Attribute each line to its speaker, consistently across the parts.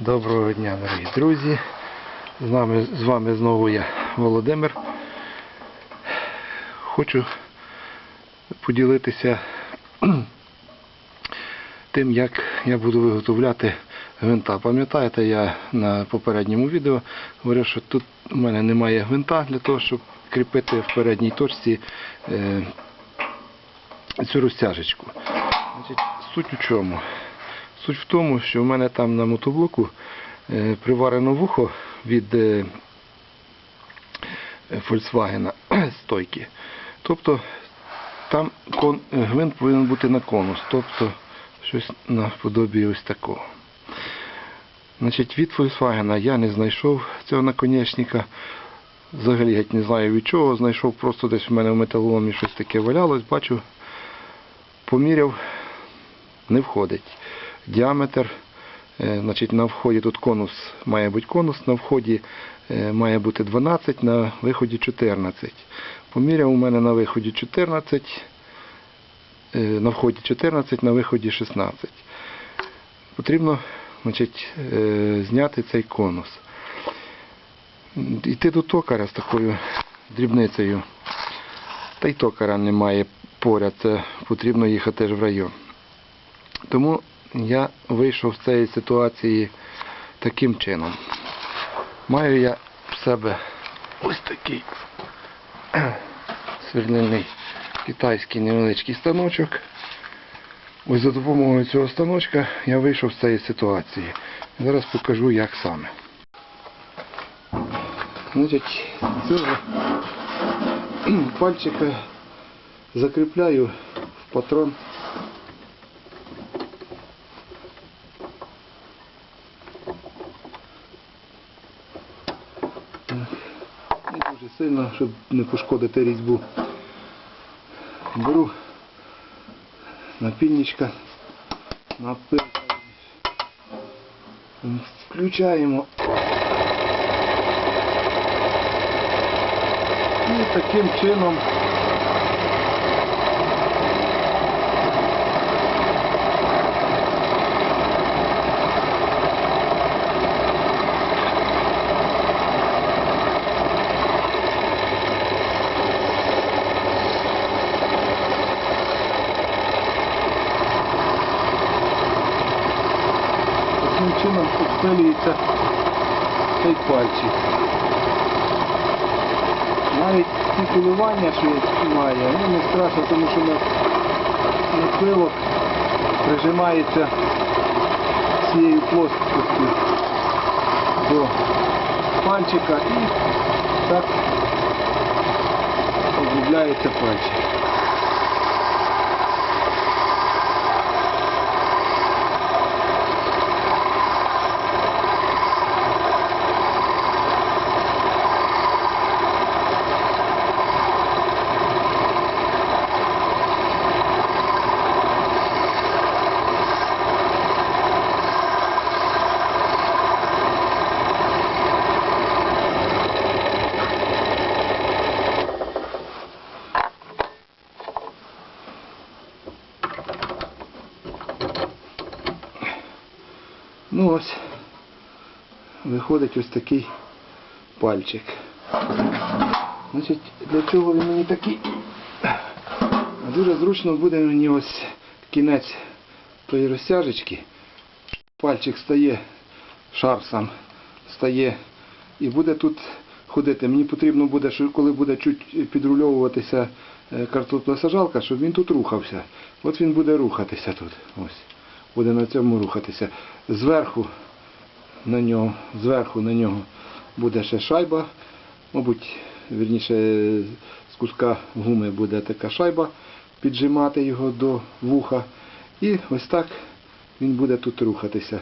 Speaker 1: Доброго дня, дорогі друзі. З, нами, з вами знову я, Володимир. Хочу поділитися тим, як я буду виготовляти гвинта. Пам'ятаєте, я на попередньому відео говорив, що тут у мене немає гвинта для того, щоб кріпити в передній точці е, цю розтяжечку. Значить, суть у чому? Суть в тому, що в мене там на мотоблоку е, приварено вухо від е, Volkswagen стойки. Тобто там е, гвинт повинен бути на конус, тобто щось наподобі ось такого. Значить, від Volkswagen я не знайшов цього наконечника. Взагалі геть не знаю від чого. Знайшов просто десь у мене в металоломі щось таке валялось, бачу, поміряв, не входить. Діаметр, е, значить на вході тут конус має бути конус, на вході е, має бути 12, на виході 14. Поміряв у мене на виході 14, е, на вході 14, на виході 16. Потрібно значить, зняти цей конус. Йти до токаря з такою дрібницею. Та й токаря немає поряд, це потрібно їхати ж в район. Тому я вийшов з цієї ситуації таким чином. Маю я в себе ось такий сверлильний китайський невеличкий станочок. Ось за допомогою цього станочка я вийшов з цієї ситуації. Зараз покажу як саме. Значить, цього пальчика закріпляю в патрон. Не дуже сильно, щоб не пошкодити різьбу. Беру напільничка, напил. Включаємо. І таким чином таким чином цей пальчик. Навіть ці що має, ну не страшно, тому що на, пилок прижимається цією плоскостю до пальчика і так обробляється пальчик. Ну ось, виходить ось такий пальчик. Значить, для чого він мені такий? Дуже зручно буде мені ось кінець тої розтяжечки. Пальчик стає, шар сам стає і буде тут ходити. Мені потрібно буде, коли буде чуть підрульовуватися е, картоплесажалка, щоб він тут рухався. От він буде рухатися тут. Ось. Буде на цьому рухатися. Зверху на нього, зверху на нього буде ще шайба. Мабуть, вірніше з куска гуми буде така шайба піджимати його до вуха. І ось так він буде тут рухатися.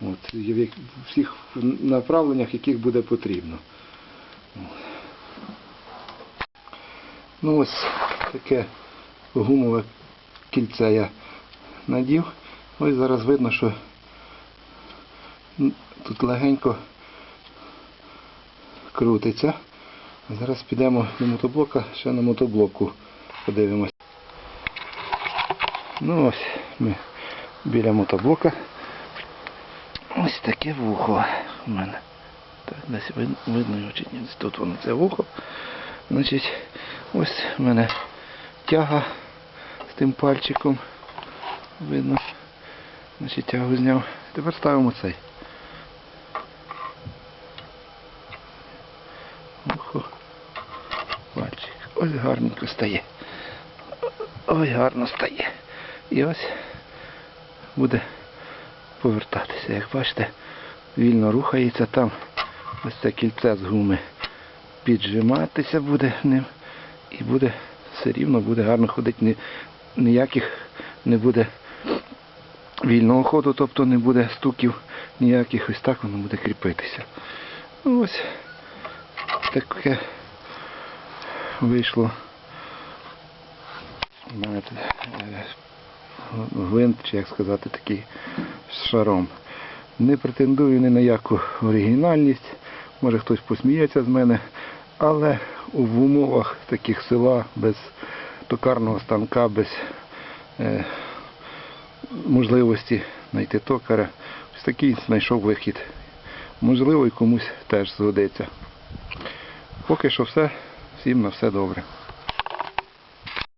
Speaker 1: От, в всіх направленнях, яких буде потрібно. Ну ось таке гумове кільце я надів. Ось зараз видно, що тут легенько крутиться. Зараз підемо до мотоблока, ще на мотоблоку подивимось. Ну ось ми біля мотоблока. Ось таке вухо у мене. Так, десь видно, чи ні. Тут воно це вухо. Значить, ось у мене тяга з тим пальчиком. Видно. Значить, тягу зняв. Тепер ставимо цей. Вухо. Пальчик. Ось гарненько стає. Ой, гарно стає. І ось буде повертатися. Як бачите, вільно рухається там. Ось це кільце з гуми піджиматися буде ним. І буде все рівно буде гарно ходити. Ні, ніяких не буде вільного ходу, тобто не буде стуків ніяких. Ось так воно буде кріпитися. Ну, ось таке вийшло. У мене тут, е, гвинт, чи як сказати, такий з шаром. Не претендую ні на яку оригінальність, може хтось посміється з мене, але в умовах таких села без токарного станка, без е, можливості знайти токаря, ось такий знайшов вихід. Можливо, і комусь теж згодиться. Поки що все. Всім на все добре.